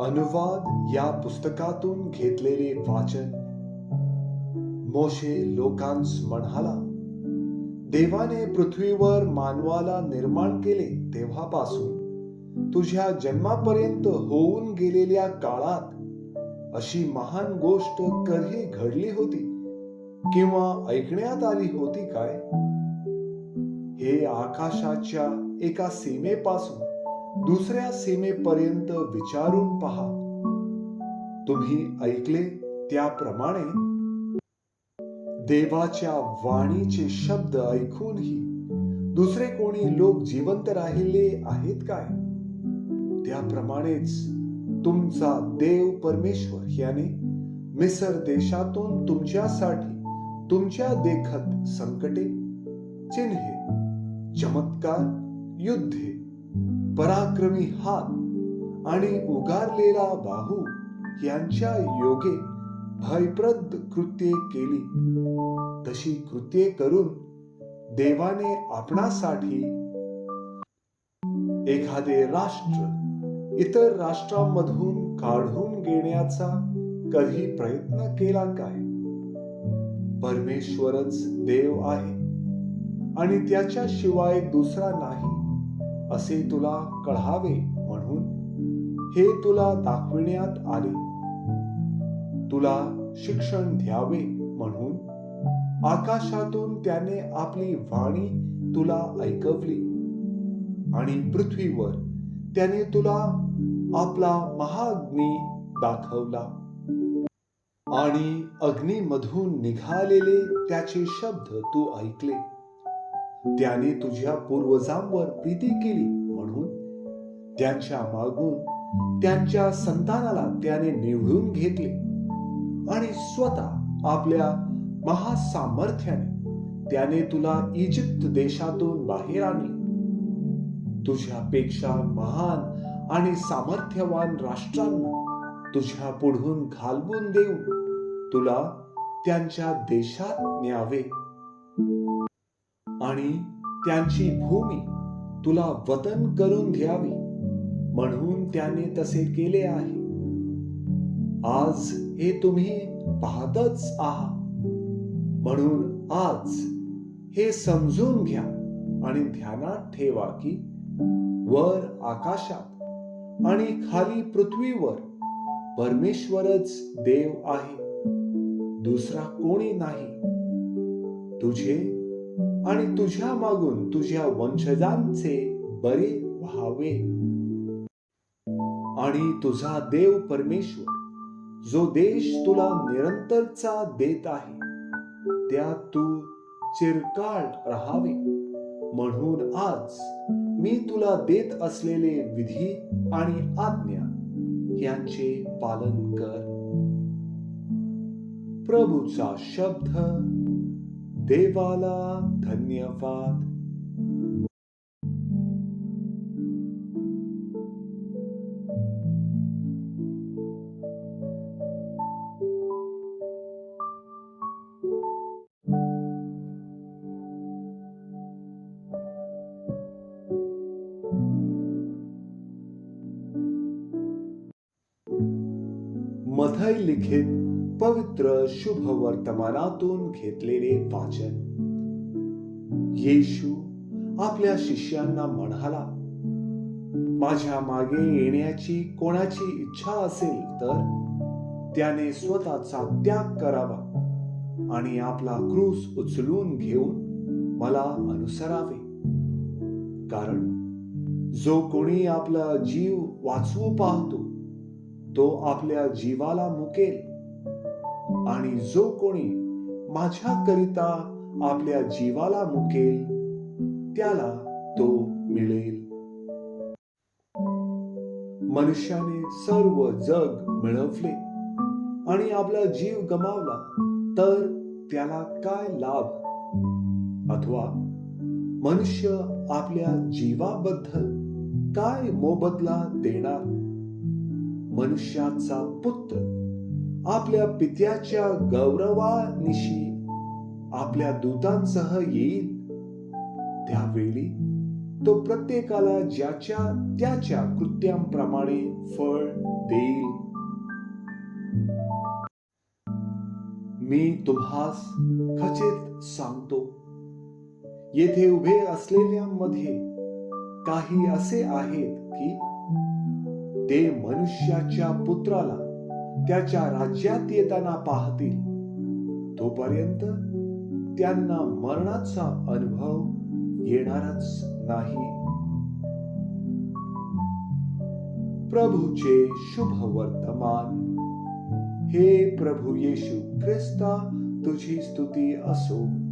अनुवाद या पुस्तकातून घेतलेले वाचन. मोशे लोकांस म्हणाला देवाने पृथ्वीवर मानवाला निर्माण केले तेव्हापासून तुझ्या जन्मापर्यंत होऊन गेलेल्या काळात अशी महान गोष्ट कधी घडली होती किंवा ऐकण्यात आली होती काय? हे आकाशाच्या एका सीमेपासून दुसऱ्या सीमेपर्यंत विचारून पहा. तुम्ही ऐकले त्याप्रमाणे? देवाच्या वाणीचे शब्द ऐकूनही दुसरे कोणी लोक जिवंत राहिले आहेत काय? त्याप्रमाणेच तुमचा देव परमेश्वर याने मिसर देशातून तुमच्यासाठी तुमच्या देखत संकटे चिन्हे चमत्कार युद्धे पराक्रमी हात आणि उगारलेला बाहू यांच्या योगे भयप्रद कृत्ये केली. तशी कृत्ये करून देवाने आपणासाठी एखादे राष्ट्र इतर राष्ट्रांमधून काढून घेण्याचा कधी प्रयत्न केला काय? परमेश्वरच देव आहे आणि त्याच्या शिवाय दुसरा नाही. असे तुला कळावे म्हणून हे तुला दाखविण्यात आले. तुला शिक्षण द्यावे म्हणून आकाशातून त्याने आपली वाणी तुला ऐकवली आणि पृथ्वीवर त्याने तुला आपला महाअग्नी दाखवला. आणि अग्नीमधून निघालेले त्याचे शब्द तू ऐकले. त्याने तुझ्या पूर्वजांवर प्रीती केली म्हणून त्यांच्या मागून त्यांच्या संतानाला त्याने निवडून घेतले आणि स्वतः आपल्या महासामर्थ्याने त्याने तुला इजिप्त देशातून बाहेर आणले. तुझ्यापेक्षा महान आणि सामर्थ्यवान राष्ट्रांना तुझ्या पुढून घालवून देऊन तुला त्यांच्या देशात न्यावे. आणि त्यांची भूमी तुला वतन करून द्यावी म्हणून त्याने तसे केले आहे. आज हे तुम्ही पाहतच आहात. म्हणून आज हे समजून घ्या आणि ध्यानात ठेवा की वर आकाशात आणि खाली पृथ्वीवर परमेश्वरच देव आहे. दुसरा कोणी नाही. तुझे आणि तुझ्या मागून तुझ्या वंशजांचे बरे व्हावे. आणि तुझा देव परमेश्वर जो देश तुला निरंतरचा देत आहे त्यात तू चिरकाळ राहावे. म्हणून आज मी तुला देत असलेले विधी आणि आज्ञा यांचे पालन कर. प्रभूचा शब्द देवाला धन्यवाद। मथय लिखित पवित्र शुभ वर्तमानातून घेतलेले वाचन. येशू आपल्या शिष्यांना म्हणाला माझ्या मागे येण्याची कोणाची इच्छा असेल तर त्याने स्वतःचा त्याग करावा आणि आपला क्रूस उचलून घेऊन मला अनुसरावे. कारण जो कोणी आपला जीव वाचवू पाहतो तो आपल्या जीवाला मुकेल. आणि जो कोणी माझ्याकरिता आपल्या जीवाला मुकेल त्याला तो मिळेल. मनुष्याने सर्व जग मिळवले आणि आपला जीव गमावला तर त्याला काय लाभ? अथवा मनुष्य आपल्या जीवाबद्दल काय मोबदला देणार? मनुष्याचा पुत्र आपल्या पित्याच्या गौरवानिशी आपल्या दूतांसह येईल त्यावेळी तो प्रत्येकाला ज्याच्या त्याच्या कृत्यांप्रमाणे फळ देईल. मी तुम्हास खचित सांगतो येथे उभे असलेल्यांमध्ये काही असे आहेत की ते मनुष्याच्या पुत्राला त्याच्या राज्यात येताना पाहतील. तोपर्यंत त्यांना मरणाचा अनुभव येणारच नाही. प्रभूचे शुभ वर्तमान. हे प्रभू येशू ख्रिस्ता तुझी स्तुती असो.